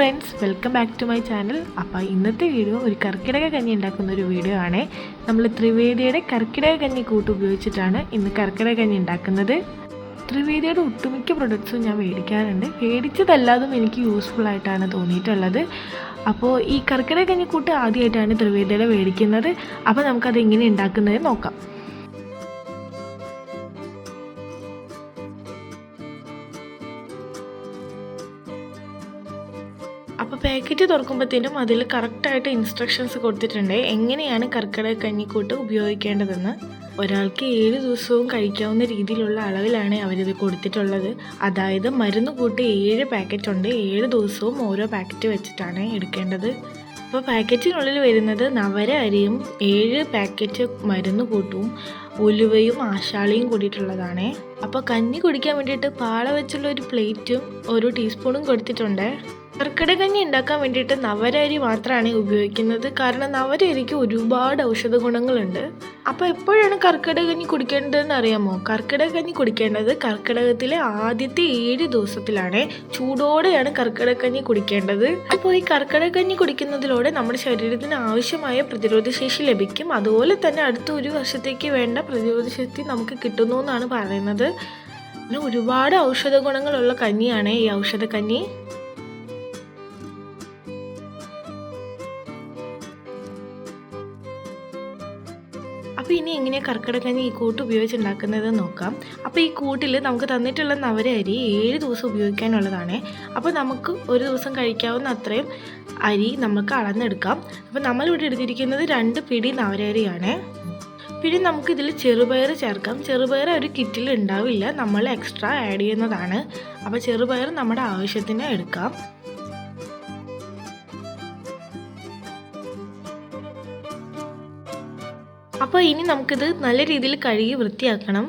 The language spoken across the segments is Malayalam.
Friends welcome back to my channel അപ്പോൾ ഇന്നത്തെ വീഡിയോ ഒരു കർക്കിടക കഞ്ഞി ഉണ്ടാക്കുന്ന ഒരു വീഡിയോ ആണ്. നമ്മൾ ത്രിവേദിയുടെ കർക്കിടക കഞ്ഞി കൂട്ട് ഉപയോഗിച്ചിട്ടാണ് ഇന്ന് കർക്കിടക കഞ്ഞി ഉണ്ടാക്കുന്നത്. ത്രിവേദിയുടെ ഒട്ടുമിക്ക പ്രൊഡക്ട്സും ഞാൻ മേടിക്കാറുണ്ട്. മേടിച്ചതല്ലാതും എനിക്ക് യൂസ്ഫുൾ ആയിട്ടാണ് തോന്നിയിട്ടുള്ളത്. അപ്പോൾ ഈ കർക്കിടക കഞ്ഞിക്കൂട്ട് ആദ്യമായിട്ടാണ് ത്രിവേദിയുടെ മേടിക്കുന്നത്. അപ്പോൾ നമുക്കത് എങ്ങനെ ഉണ്ടാക്കുന്നത് നോക്കാം. അപ്പോൾ പാക്കറ്റ് തുറക്കുമ്പോഴത്തേനും അതിൽ കറക്റ്റായിട്ട് ഇൻസ്ട്രക്ഷൻസ് കൊടുത്തിട്ടുണ്ട്. എങ്ങനെയാണ് കർക്കിടക കഞ്ഞിക്കൂട്ട് ഉപയോഗിക്കേണ്ടതെന്ന്. ഒരാൾക്ക് ഏഴ് ദിവസവും കഴിക്കാവുന്ന രീതിയിലുള്ള അളവിലാണ് അവരിത് കൊടുത്തിട്ടുള്ളത്. അതായത് മരുന്ന് കൂട്ട് ഏഴ് പാക്കറ്റ് ഉണ്ട്. ഏഴ് ദിവസവും ഓരോ പാക്കറ്റ് വെച്ചിട്ടാണ് എടുക്കേണ്ടത്. അപ്പോൾ പാക്കറ്റിനുള്ളിൽ വരുന്നത് നവര അരിയും ഏഴ് പാക്കറ്റ് മരുന്ന് കൂട്ടും ഉലുവയും ആശാളിയും കൂടിയിട്ടുള്ളതാണ്. അപ്പോൾ കഞ്ഞി കുടിക്കാൻ വേണ്ടിയിട്ട് പാള വെച്ചുള്ള ഒരു പ്ലേറ്റും ഒരു ടീസ്പൂണും കൊടുത്തിട്ടുണ്ട്. കർക്കിടക കഞ്ഞി ഉണ്ടാക്കാൻ വേണ്ടിയിട്ട് നവരരി മാത്രമാണ് ഉപയോഗിക്കുന്നത്. കാരണം നവരരിക്ക് ഒരുപാട് ഔഷധ ഗുണങ്ങളുണ്ട്. അപ്പോൾ എപ്പോഴാണ് കർക്കിടക കഞ്ഞി കുടിക്കേണ്ടതെന്ന് അറിയാമോ? കർക്കിടക കഞ്ഞി കുടിക്കേണ്ടത് കർക്കിടകത്തിലെ ആദ്യത്തെ ഏഴ് ദിവസത്തിലാണ്. ചൂടോടെയാണ് കർക്കിടക കഞ്ഞി കുടിക്കേണ്ടത്. അപ്പോൾ ഈ കർക്കിടക കഞ്ഞി കുടിക്കുന്നതിലൂടെ നമ്മുടെ ശരീരത്തിന് ആവശ്യമായ പ്രതിരോധ ശേഷി ലഭിക്കും. അതുപോലെ തന്നെ അടുത്ത ഒരു വർഷത്തേക്ക് വേണ്ട പ്രതിരോധ ശക്തി നമുക്ക് കിട്ടുന്നു എന്നാണ് പറയുന്നത്. പിന്നെ ഒരുപാട് ഔഷധ ഗുണങ്ങളുള്ള കഞ്ഞിയാണ് ഈ ഔഷധ കഞ്ഞി. അപ്പോൾ ഇനി എങ്ങനെയാണ് കർക്കിടക്കഞ്ഞി ഈ കൂട്ട് ഉപയോഗിച്ച് ഉണ്ടാക്കുന്നത് നോക്കാം. അപ്പോൾ ഈ കൂട്ടിൽ നമുക്ക് തന്നിട്ടുള്ള നവര അരി ഏഴ് ദിവസം ഉപയോഗിക്കാനുള്ളതാണ്. അപ്പോൾ നമുക്ക് ഒരു ദിവസം കഴിക്കാവുന്ന അത്രയും അരി നമുക്ക് അളന്നെടുക്കാം. അപ്പോൾ നമ്മളിവിടെ എടുത്തിരിക്കുന്നത് രണ്ട് പിടി നവര അരിയാണ്. പിന്നെ നമുക്കിതിൽ ചെറുപയർ ചേർക്കാം. ചെറുപയർ ഒരു കിറ്റിൽ ഉണ്ടാവില്ല. നമ്മൾ എക്സ്ട്രാ ആഡ് ചെയ്യുന്നതാണ്. അപ്പോൾ ചെറുപയർ നമ്മുടെ ആവശ്യത്തിന് എടുക്കാം. അപ്പോൾ ഇനി നമുക്കിത് നല്ല രീതിയിൽ കഴുകി വൃത്തിയാക്കണം.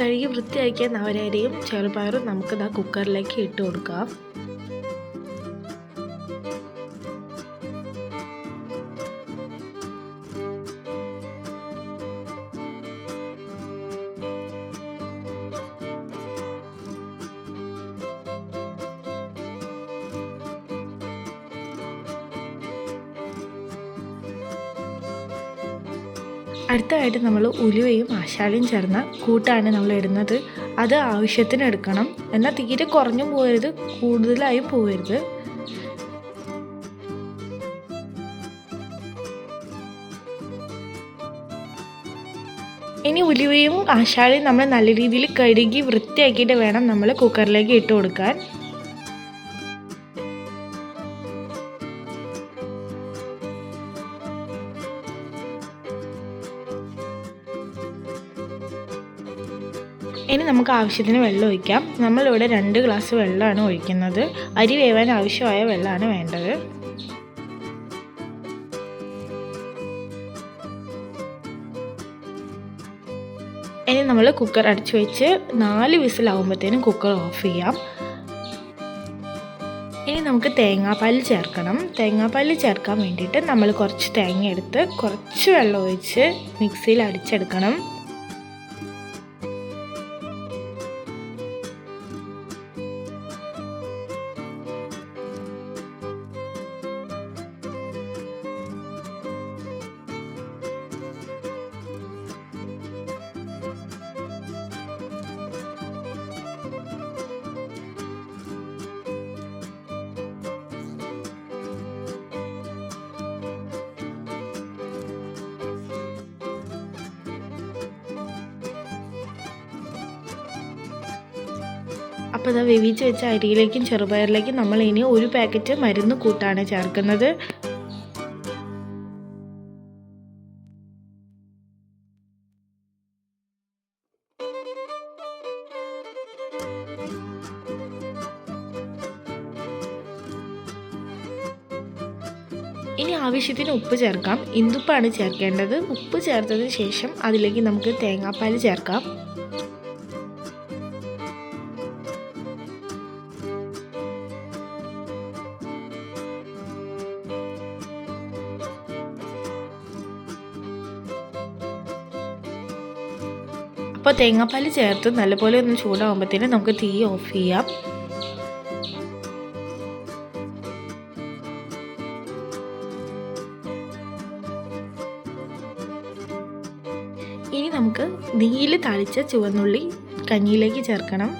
കഴുകി വൃത്തിയാക്കിയ നവരേരയും ചെറുപയറും നമുക്കിതാ കുക്കറിലേക്ക് ഇട്ട് കൊടുക്കാം. അടുത്തതായിട്ട് നമ്മൾ ഉലുവയും ആശാലയും ചേർന്ന കൂട്ടാണ് നമ്മൾ ഇടുന്നത്. അത് ആവശ്യത്തിന് എടുക്കണം. എന്നാൽ തീരെ കുറഞ്ഞും പോകരുത് കൂടുതലായും പോകരുത്. ഇനി ഉലുവയും ആശാലയും നമ്മൾ നല്ല രീതിയിൽ കഴുകി വൃത്തിയാക്കിയിട്ട് വേണം നമ്മൾ കുക്കറിലേക്ക് ഇട്ട് കൊടുക്കാൻ. ഇനി നമുക്ക് ആവശ്യത്തിന് വെള്ളം ഒഴിക്കാം. നമ്മളിവിടെ രണ്ട് ഗ്ലാസ് വെള്ളമാണ് ഒഴിക്കുന്നത്. അരി വേവാൻ ആവശ്യമായ വെള്ളമാണ് വേണ്ടത്. ഇനി നമ്മൾ കുക്കർ അടച്ചു വെച്ച് നാല് വിസിലാവുമ്പോഴത്തേനും കുക്കർ ഓഫ് ചെയ്യാം. ഇനി നമുക്ക് തേങ്ങാപ്പാൽ ചേർക്കണം. തേങ്ങാപ്പാൽ ചേർക്കാൻ വേണ്ടിയിട്ട് നമ്മൾ കുറച്ച് തേങ്ങ എടുത്ത് കുറച്ച് വെള്ളം ഒഴിച്ച് മിക്സിയിൽ അടിച്ചെടുക്കണം. അപ്പോൾ അത് വേവിച്ച് വെച്ച അരിയിലേക്കും ചെറുപയറിലേക്കും നമ്മൾ ഇനി ഒരു പാക്കറ്റ് മരുന്ന് കൂട്ടാണ് ചേർക്കുന്നത്. ഇനി ആവശ്യത്തിന് ഉപ്പ് ചേർക്കാം. ഇന്ദുപ്പാണ് ചേർക്കേണ്ടത്. ഉപ്പ് ചേർത്തതിന് ശേഷം അതിലേക്ക് നമുക്ക് തേങ്ങാപ്പാൽ ചേർക്കാം. അപ്പോൾ തേങ്ങാപ്പാൽ ചേർത്ത് നല്ലപോലെ ഒന്ന് ചൂടാകുമ്പോഴത്തേനും നമുക്ക് തീ ഓഫ് ചെയ്യാം. ഇനി നമുക്ക് നീയിൽ തളിച്ച ചുവന്നുള്ളി കഞ്ഞിയിലേക്ക് ചേർക്കണം.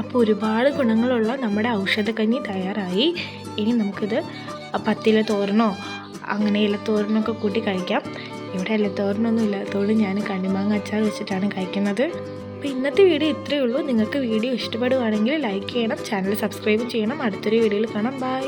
അപ്പോൾ ഒരുപാട് ഗുണങ്ങളുള്ള നമ്മുടെ ഔഷധ കഞ്ഞി തയ്യാറായി. ഇനി നമുക്കിത് പത്തിലെ തോരനോ അങ്ങനെ ഇലത്തോരനൊക്കെ കൂട്ടി കഴിക്കാം. ഇവിടെ ഇലത്തോരനൊന്നും ഇല്ലാത്തതുകൊണ്ട് ഞാൻ കണ്ണിമാങ്ങ അച്ചാർ വെച്ചിട്ടാണ് കഴിക്കുന്നത്. അപ്പോൾ ഇന്നത്തെ വീഡിയോ ഇത്രയേ ഉള്ളൂ. നിങ്ങൾക്ക് വീഡിയോ ഇഷ്ടപ്പെടുവാണെങ്കിൽ ലൈക്ക് ചെയ്യണം ചാനൽ സബ്സ്ക്രൈബ് ചെയ്യണം. അടുത്തൊരു വീഡിയോയിൽ കാണാം. ബൈ.